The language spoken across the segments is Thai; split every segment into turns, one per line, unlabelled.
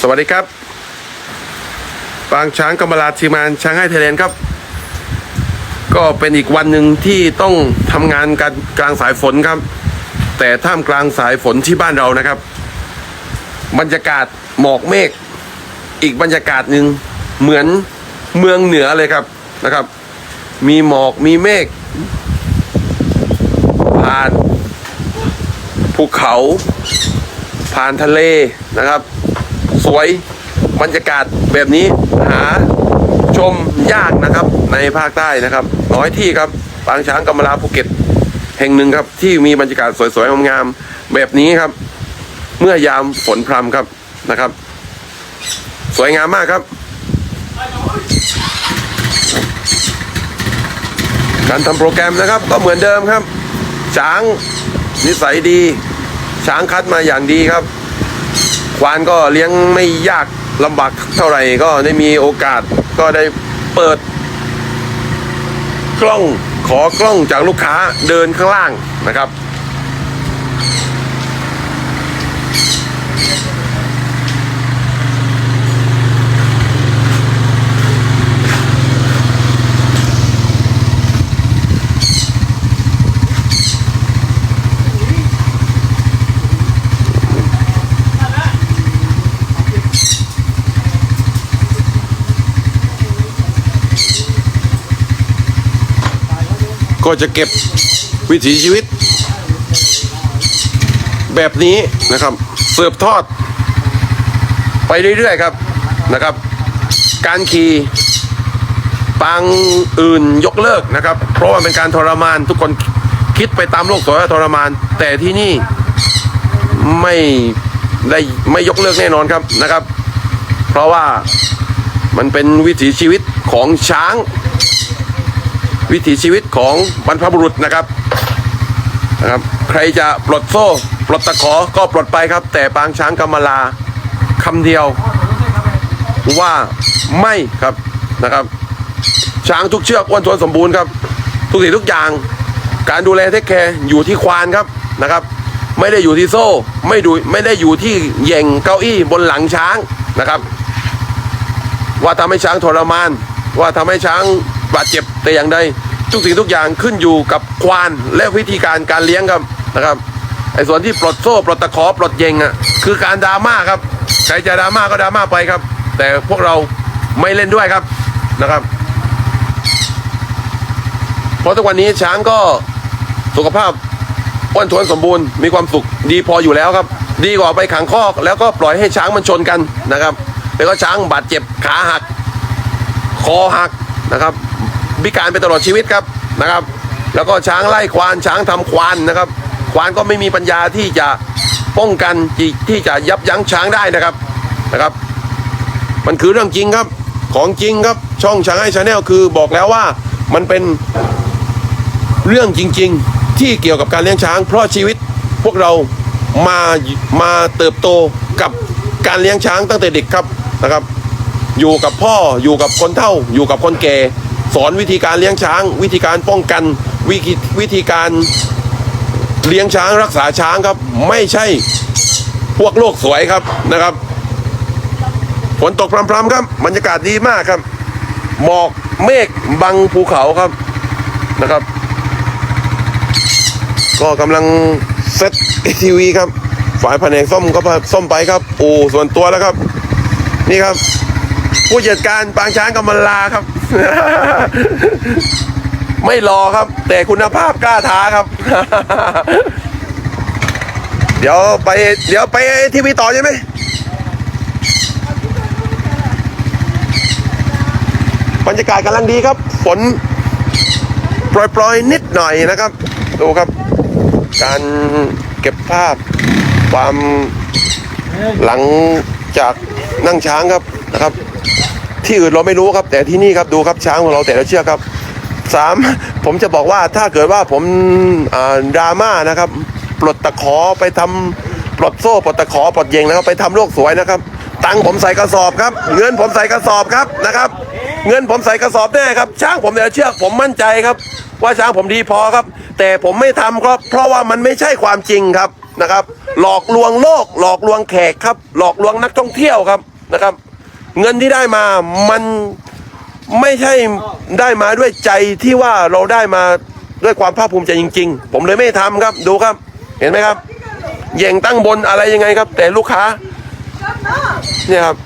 สวัสดีครับปางช้างกำมลาทีมานช้างให้ไทยแลนด์ครับ ก็เป็นอีกวันหนึ่งที่ต้องทำงานกันกลางสายฝนครับ แต่ท่ามกลางสายฝนที่บ้านเรานะครับ บรรยากาศหมอกเมฆอีกบรรยากาศหนึ่งเหมือนเมืองเหนือเลยครับนะครับ มีหมอกมีเมฆผ่านภูเขา ผ่านทะเลนะครับ สวยบรรยากาศแบบนี้หาชมยากนะครับในภาคใต้นะครับ น้อยที่ครับปางช้างกำมะลาภูเก็ต แห่งหนึ่งครับที่มีบรรยากาศสวยๆงามๆแบบนี้ครับ เมื่อยามฝนพรำครับนะครับ สวยงามมากครับ การทำโปรแกรมนะครับ ก็เหมือนเดิมครับ ช้างนิสัยดี ช้างคัดมาอย่างดีครับ ควานก็เลี้ยงไม่ยากลำบากเท่าไหร่ก็ได้มีโอกาสก็ได้เปิด กล้องขอกล้องจากลูกค้าเดินข้างล่างนะครับ ก็จะเก็บวิถีชีวิต แบบนี้นะครับเสิร์ฟทอด ไปเรื่อยๆครับนะครับ การขี่ปางอื่นยกเลิกนะครับ เพราะว่าเป็นการทรมานทุกคนคิดไปตามโลกสวยว่าทรมาน แต่ที่นี่ไม่ได้ไม่ยกเลิกแน่นอนครับนะครับ เพราะว่ามันเป็นวิถีชีวิตของช้าง วิถีชีวิตของบรรพบุรุษนะครับนะครับ ใครจะปลดโซ่ ปลดตะขอก็ปลดไปครับ แต่ปางช้างกำมลาคำเดียวว่าไม่ครับนะครับ ช้างทุกเชือกอ้วนท้วนสมบูรณ์ครับ ทุกสิ่งทุกอย่าง การดูแลเทคแคร์อยู่ที่ควานครับนะครับ ไม่ได้อยู่ที่โซ่ ไม่ดูไม่ได้อยู่ที่เหย่งเก้าอี้บนหลังช้างนะครับ ว่าทำให้ช้างทรมาน ว่าทำให้ช้าง บาดเจ็บแต่อย่างใดทุกสิ่งทุกอย่างขึ้นอยู่กับควานและวิธีการการเลี้ยงครับนะครับไอ้ส่วนที่ปลดโซ่ปลดตะขอปลดเยงอะคือการดราม่าครับใครจะดราม่าก็ดราม่าไปครับ แต่พวกเราไม่เล่นด้วยครับนะครับ เพราะทุกวันนี้ช้างก็สุขภาพอ้วนท้วนสมบูรณ์มีความสุขดีพออยู่แล้วครับ ดีกว่าไปขังคอกแล้วก็ปล่อยให้ช้างมันชนกันนะครับแล้วก็ช้างบาดเจ็บขาหัก คอหัก นะครับพิการไปตลอดชีวิตครับนะครับ แล้วก็ช้างไล่ควานช้างทำควานนะครับ ควานก็ไม่มีปัญญาที่จะป้องกันที่ที่จะยับยั้งช้างได้นะครับนะครับ มันคือเรื่องจริงครับของจริงครับช่องช้างให้ชาแนลคือบอกแล้วว่ามันเป็นเรื่องจริง ๆ ที่เกี่ยวกับการเลี้ยงช้าง เพราะชีวิตพวกเรามามาเติบโตกับการเลี้ยงช้างตั้งแต่เด็กครับนะครับ อยู่กับพ่ออยู่กับคนเฒ่า อยู่กับคนแก่สอนวิธีการเลี้ยงช้าง วิธีการป้องกันวิธีวิธีการเลี้ยงช้างรักษาช้างครับ ไม่ใช่พวกโลกสวยครับนะครับฝนตกพรำๆครับบรรยากาศดีมากครับ หมอกเมฆบังภูเขาครับนะครับ ก็กำลังเซตทีวีครับ ฝ่ายแผนกส้มก็ส้มไปครับ โอ้ส่วนตัวแล้วครับ นี่ครับ ผู้จัดการปางช้างกำมลาครับ ไม่รอครับ แต่คุณภาพกล้าท้าครับ เดี๋ยวไป เดี๋ยวไปทีวีต่อใช่ไหมบรรยากาศกำลังดีครับ ฝนปล่อยๆ นิดหน่อยนะครับ ดูครับ การเก็บภาพความหลังจากนั่งช้างครับนะครับ ที่อื่นเราไม่รู้ครับ แต่ที่นี่ครับดูครับช้างของเราแต่ละเชือกครับสามผมจะบอกว่าถ้าเกิดว่าผมดราม่านะครับ ปลดตะขอไปทำปลดโซ่ปลดตะขอปลดเยงนะครับไปทำโลกสวยนะครับ ตังค์ผมใส่กระสอบครับ เงินผมใส่กระสอบครับนะครับ เงินผมใส่กระสอบแน่ครับ ช้างผมแต่ละเชือกผมมั่นใจครับ ว่าช้างผมดีพอครับ แต่ผมไม่ทำครับเพราะว่ามันไม่ใช่ความจริงครับนะครับ หลอกลวงโลก หลอกลวงแขกครับ หลอกลวงนักท่องเที่ยวครับนะครับ เงินที่ได้มามันไม่ใช่ได้มาด้วยใจที่ว่าเราได้มาด้วยความภาคภูมิใจจริง ๆ ผมเลยไม่ทำครับดูครับ เห็นไหมครับแย่งตั้งบนอะไรยังไงครับ แต่ลูกค้าเนี่ยครับ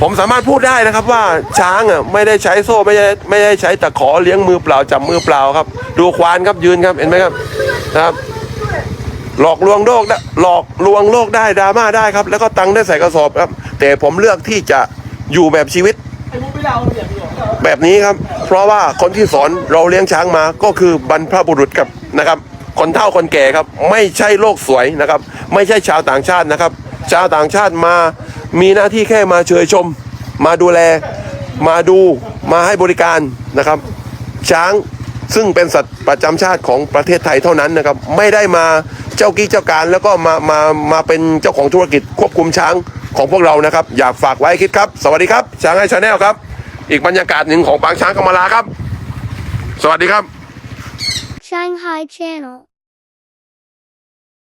ผมสามารถพูดได้นะครับว่าช้างอะไม่ได้ใช้โซ่ไม่ได้ไม่ได้ใช้ตะขอเลี้ยงมือเปล่าจับมือเปล่าครับ ดูควานครับยืนครับเห็นไหมครับนะครับ หลอกลวงโลกได้หลอกลวงโลกได้ดราม่าได้ครับ แล้วก็ตังค์ได้ใส่กระสอบครับ แต่ผมเลือกที่จะอยู่แบบชีวิต แบบนี้ครับ เพราะว่าคนที่สอนเราเลี้ยงช้างมาก็คือบรรพบุรุษครับนะครับ คนเฒ่าคนแก่ครับ ไม่ใช่โลกสวยนะครับ ไม่ใช่ชาวต่างชาตินะครับ ชาวต่างชาติมามีหน้าที่แค่มาเชยชม มาดูแล มาดูมาให้บริการนะครับ ช้างซึ่งเป็นสัตว์ประจำชาติของประเทศไทยเท่านั้นนะครับ ไม่ได้มาเจ้ากี้เจ้าการแล้วก็มามามาเป็นเจ้าของธุรกิจควบคุมช้าง ของพวกเรานะครับ อยากฝากไว้คิดครับ สวัสดีครับช้างไอชาแนลครับ อีกบรรยากาศหนึ่งของปางช้างกำมะลาครับ สวัสดีครับ
Shanghai Channel